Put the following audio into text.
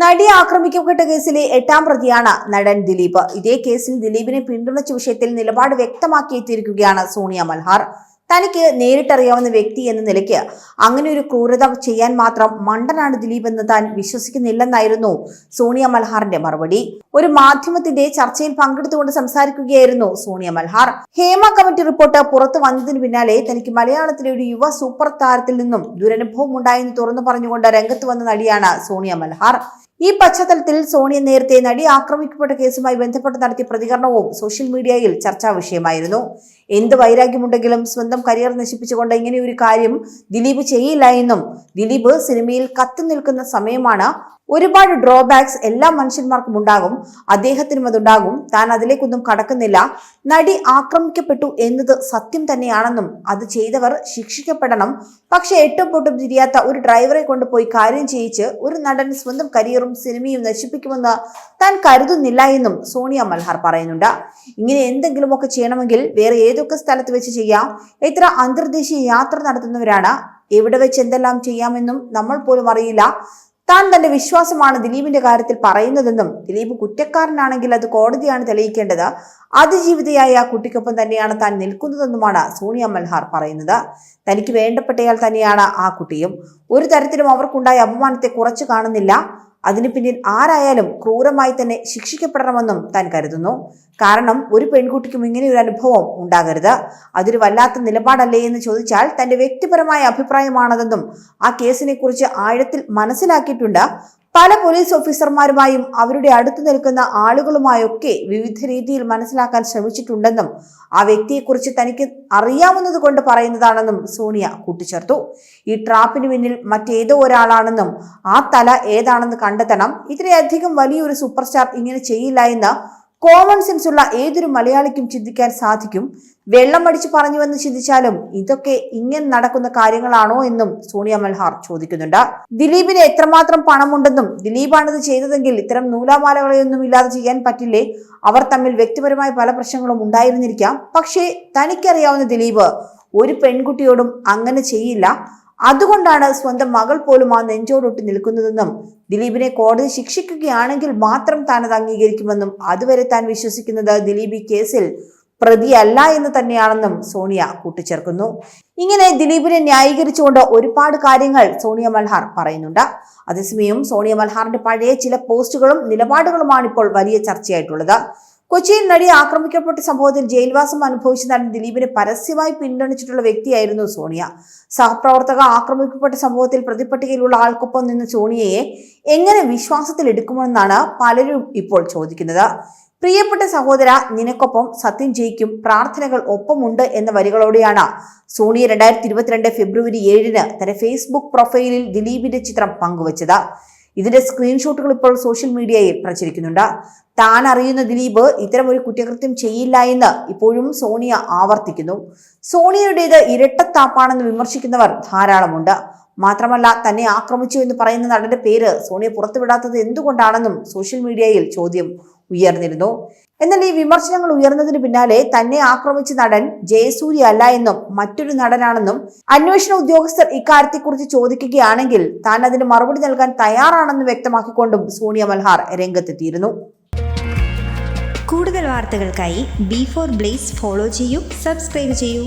നടി ആക്രമിക്കപ്പെട്ട കേസിലെ എട്ടാം പ്രതിയാണ് നടൻ ദിലീപ്. ഇതേ കേസിൽ ദിലീപിനെ പിന്തുണച്ച വിഷയത്തിൽ നിലപാട് വ്യക്തമാക്കിയെത്തിയിരിക്കുകയാണ് സോണിയ മൽഹാർ. തനിക്ക് നേരിട്ടറിയാവുന്ന വ്യക്തി എന്ന നിലയ്ക്ക് അങ്ങനെ ഒരു ക്രൂരത ചെയ്യാൻ മാത്രം മണ്ടനാണ് ദിലീപ് എന്ന് താൻ വിശ്വസിക്കുന്നില്ലെന്നായിരുന്നു സോണിയ മൽഹാറിന്റെ മറുപടി. ഒരു മാധ്യമത്തിന്റെ ചർച്ചയിൽ പങ്കെടുത്തുകൊണ്ട് സംസാരിക്കുകയായിരുന്നു സോണിയ മൽഹാർ. ഹേമ കമ്മിറ്റി റിപ്പോർട്ട് പുറത്തു വന്നതിന് പിന്നാലെ തനിക്ക് മലയാളത്തിലെ ഒരു യുവ സൂപ്പർ താരത്തിൽ നിന്നും ദുരനുഭവം ഉണ്ടായെന്ന് തുറന്നു പറഞ്ഞുകൊണ്ട് രംഗത്ത് വന്ന നടിയാണ് സോണിയ മൽഹാർ. ഈ പശ്ചാത്തലത്തിൽ സോണിയ നേരത്തെ നടി ആക്രമിക്കപ്പെട്ട കേസുമായി ബന്ധപ്പെട്ട് നടത്തിയ പ്രതികരണവും സോഷ്യൽ മീഡിയയിൽ ചർച്ചാ വിഷയമായിരുന്നു. എന്ത് വൈരാഗ്യമുണ്ടെങ്കിലും സ്വന്തം കരിയർ നശിപ്പിച്ചുകൊണ്ട് ഇങ്ങനെ ഒരു കാര്യം ദിലീപ് ചെയ്യില്ല എന്നും ദിലീപ് സിനിമയിൽ കത്തി നിൽക്കുന്ന സമയമാണ് ഒരുപാട് ഡ്രോബാക്സ് എല്ലാ മനുഷ്യന്മാർക്കും ഉണ്ടാകും. അദ്ദേഹത്തിനും അതുണ്ടാകും. താൻ അതിലേക്കൊന്നും കടക്കുന്നില്ല. നടി ആക്രമിക്കപ്പെട്ടു എന്നത് സത്യം തന്നെയാണെന്നും അത് ചെയ്തവർ ശിക്ഷിക്കപ്പെടണം. പക്ഷെ എട്ടും പൊട്ടും തിരിയാത്ത ഒരു ഡ്രൈവറെ കൊണ്ടുപോയി കാര്യം ചെയ്യിച്ച് ഒരു നടൻ സ്വന്തം കരിയറും സിനിമയും നശിപ്പിക്കുമെന്ന് താൻ കരുതുന്നില്ല എന്നും സോണിയ മൽഹാർ പറയുന്നുണ്ട്. ഇങ്ങനെ എന്തെങ്കിലുമൊക്കെ ചെയ്യണമെങ്കിൽ വേറെ ഏതൊക്കെ സ്ഥലത്ത് വെച്ച് ചെയ്യാം? എത്ര അന്തർദേശീയ യാത്ര നടത്തുന്നവരാണ്? എവിടെ വെച്ച് എന്തെല്ലാം ചെയ്യാമെന്നും നമ്മൾ പോലും അറിയില്ല. താൻ തന്റെ വിശ്വാസമാണ് ദിലീപിന്റെ കാര്യത്തിൽ പറയുന്നതെന്നും ദിലീപ് കുറ്റക്കാരനാണെങ്കിൽ അത് കോടതിയാണ് തെളിയിക്കേണ്ടത്. അതിജീവിതയായ ആ കുട്ടിക്കൊപ്പം തന്നെയാണ് താൻ നിൽക്കുന്നതെന്നുമാണ് സോണിയ മൽഹാർ പറയുന്നത്. തനിക്ക് വേണ്ടപ്പെട്ടയാൾ തന്നെയാണ് ആ കുട്ടിയും. ഒരു തരത്തിലും അവർക്കുണ്ടായ അപമാനത്തെ കുറച്ചു കാണുന്നില്ല. അതിന് പിന്നിൽ ആരായാലും ക്രൂരമായി തന്നെ ശിക്ഷിക്കപ്പെടണമെന്നും താൻ കരുതുന്നു. കാരണം ഒരു പെൺകുട്ടിക്കും ഇങ്ങനെ ഒരു അനുഭവം ഉണ്ടാകരുത്. അതൊരു വല്ലാത്ത നിലപാടല്ലേ എന്ന് ചോദിച്ചാൽ തന്റെ വ്യക്തിപരമായ അഭിപ്രായമാണതെന്നും ആ കേസിനെക്കുറിച്ച് ആഴത്തിൽ മനസ്സിലാക്കിയിട്ടുണ്ട്. പല പോലീസ് ഓഫീസർമാരുമായും അവരുടെ അടുത്ത് നിൽക്കുന്ന ആളുകളുമായൊക്കെ വിവിധ രീതിയിൽ മനസ്സിലാക്കാൻ ശ്രമിച്ചിട്ടുണ്ടെന്നും ആ വ്യക്തിയെക്കുറിച്ച് തനിക്ക് അറിയാവുന്നത് കൊണ്ട് പറയുന്നതാണെന്നും സോണിയ കൂട്ടിച്ചേർത്തു. ഈ ട്രാപ്പിന് പിന്നിൽ മറ്റേതോ ഒരാളാണെന്നും ആ തല ഏതാണെന്ന് കണ്ടെത്തണം. ഇത്രയധികം വലിയൊരു സൂപ്പർ സ്റ്റാർ ഇങ്ങനെ ചെയ്യില്ല എന്ന് കോമൺ സെൻസ് ഉള്ള ഏതൊരു മലയാളിക്കും ചിന്തിക്കാൻ സാധിക്കും. വെള്ളം അടിച്ചു പറഞ്ഞുവെന്ന് ചിന്തിച്ചാലും ഇതൊക്കെ ഇങ്ങനെ നടക്കുന്ന കാര്യങ്ങളാണോ എന്നും സോണിയ മൽഹാർ ചോദിക്കുന്നുണ്ട്. ദിലീപിന് എത്രമാത്രം പണമുണ്ടെന്നും ദിലീപാണിത് ചെയ്തതെങ്കിൽ ഇത്തരം നൂലാമാലകളെയൊന്നും ഇല്ലാതെ ചെയ്യാൻ പറ്റില്ലേ? അവർ തമ്മിൽ വ്യക്തിപരമായ പല പ്രശ്നങ്ങളും ഉണ്ടായിരുന്നിരിക്കാം. പക്ഷേ തനിക്കറിയാവുന്ന ദിലീപ് ഒരു പെൺകുട്ടിയോടും അങ്ങനെ ചെയ്യില്ല. അതുകൊണ്ടാണ് സ്വന്തം മകൾ പോലും ആ നെഞ്ചോടൊട്ടി നിൽക്കുന്നതെന്നും ദിലീപിനെ കോടതി ശിക്ഷിക്കുകയാണെങ്കിൽ മാത്രം താൻ അത് അംഗീകരിക്കുമെന്നും അതുവരെ താൻ വിശ്വസിക്കുന്നത് ദിലീപ് ഈ കേസിൽ പ്രതിയല്ല എന്ന് തന്നെയാണെന്നും സോണിയ കൂട്ടിച്ചേർക്കുന്നു. ഇങ്ങനെ ദിലീപിനെ ന്യായീകരിച്ചുകൊണ്ട് ഒരുപാട് കാര്യങ്ങൾ സോണിയ മൽഹാർ പറയുന്നുണ്ട്. അതേസമയം സോണിയ മൽഹാറിന്റെ പഴയ ചില പോസ്റ്റുകളും നിലപാടുകളുമാണ് ഇപ്പോൾ വലിയ ചർച്ചയായിട്ടുള്ളത്. കൊച്ചിയിൽ നടി ആക്രമിക്കപ്പെട്ട സംഭവത്തിൽ ജയിൽവാസം അനുഭവിച്ച നടൻ ദിലീപിനെ പരസ്യമായി പിന്തുണച്ചിട്ടുള്ള വ്യക്തിയായിരുന്നു സോണിയ. സഹപ്രവർത്തക ആക്രമിക്കപ്പെട്ട സംഭവത്തിൽ പ്രതിപട്ടികയിലുള്ള ആൾക്കൊപ്പം നിന്ന് സോണിയയെ എങ്ങനെ വിശ്വാസത്തിൽ എടുക്കുമെന്നാണ് പലരും ഇപ്പോൾ ചോദിക്കുന്നത്. പ്രിയപ്പെട്ട സഹോദര നിനക്കൊപ്പം സത്യം ജയിക്കും പ്രാർത്ഥനകൾ ഒപ്പമുണ്ട് എന്ന വരികളോടെയാണ് സോണിയ രണ്ടായിരത്തി ഇരുപത്തിരണ്ട് ഫെബ്രുവരി ഏഴിന് തന്റെ ഫേസ്ബുക്ക് പ്രൊഫൈലിൽ ദിലീപിന്റെ ചിത്രം പങ്കുവച്ചത്. ഇതിന്റെ സ്ക്രീൻഷോട്ടുകൾ ഇപ്പോൾ സോഷ്യൽ മീഡിയയിൽ പ്രചരിക്കുന്നുണ്ട്. താൻ അറിയുന്ന ദിലീപ് ഇത്തരം ഒരു കുറ്റകൃത്യം ചെയ്യില്ല എന്ന് ഇപ്പോഴും സോണിയ ആവർത്തിക്കുന്നു. സോണിയയുടേത് ഇരട്ടത്താപ്പാണെന്ന് വിമർശിക്കുന്നവർ ധാരാളമുണ്ട്. മാത്രമല്ല തന്നെ ആക്രമിച്ചു എന്ന് പറയുന്ന നടന്റെ പേര് സോണിയ പുറത്തുവിടാത്തത് എന്തുകൊണ്ടാണെന്നും സോഷ്യൽ മീഡിയയിൽ ചോദ്യം. ഉയർന്നിരുന്നു. എന്നാൽ ഈ വിമർശനങ്ങൾ ഉയർന്നതിന് പിന്നാലെ തന്നെ ആക്രമിച്ച നടൻ ജയസൂര്യ അല്ല എന്നും മറ്റൊരു നടനാണെന്നും അന്വേഷണ ഉദ്യോഗസ്ഥർ ഇക്കാര്യത്തെക്കുറിച്ച് ചോദിക്കുകയാണെങ്കിൽ താൻ അതിന് മറുപടി നൽകാൻ തയ്യാറാണെന്ന് വ്യക്തമാക്കിക്കൊണ്ടും സോണിയ മൽഹാർ രംഗത്തെത്തിയിരുന്നു. കൂടുതൽ വാർത്തകൾക്കായി ബി ഫോർ ബ്ലേസ് ഫോളോ ചെയ്യൂ സബ്സ്ക്രൈബ് ചെയ്യൂ.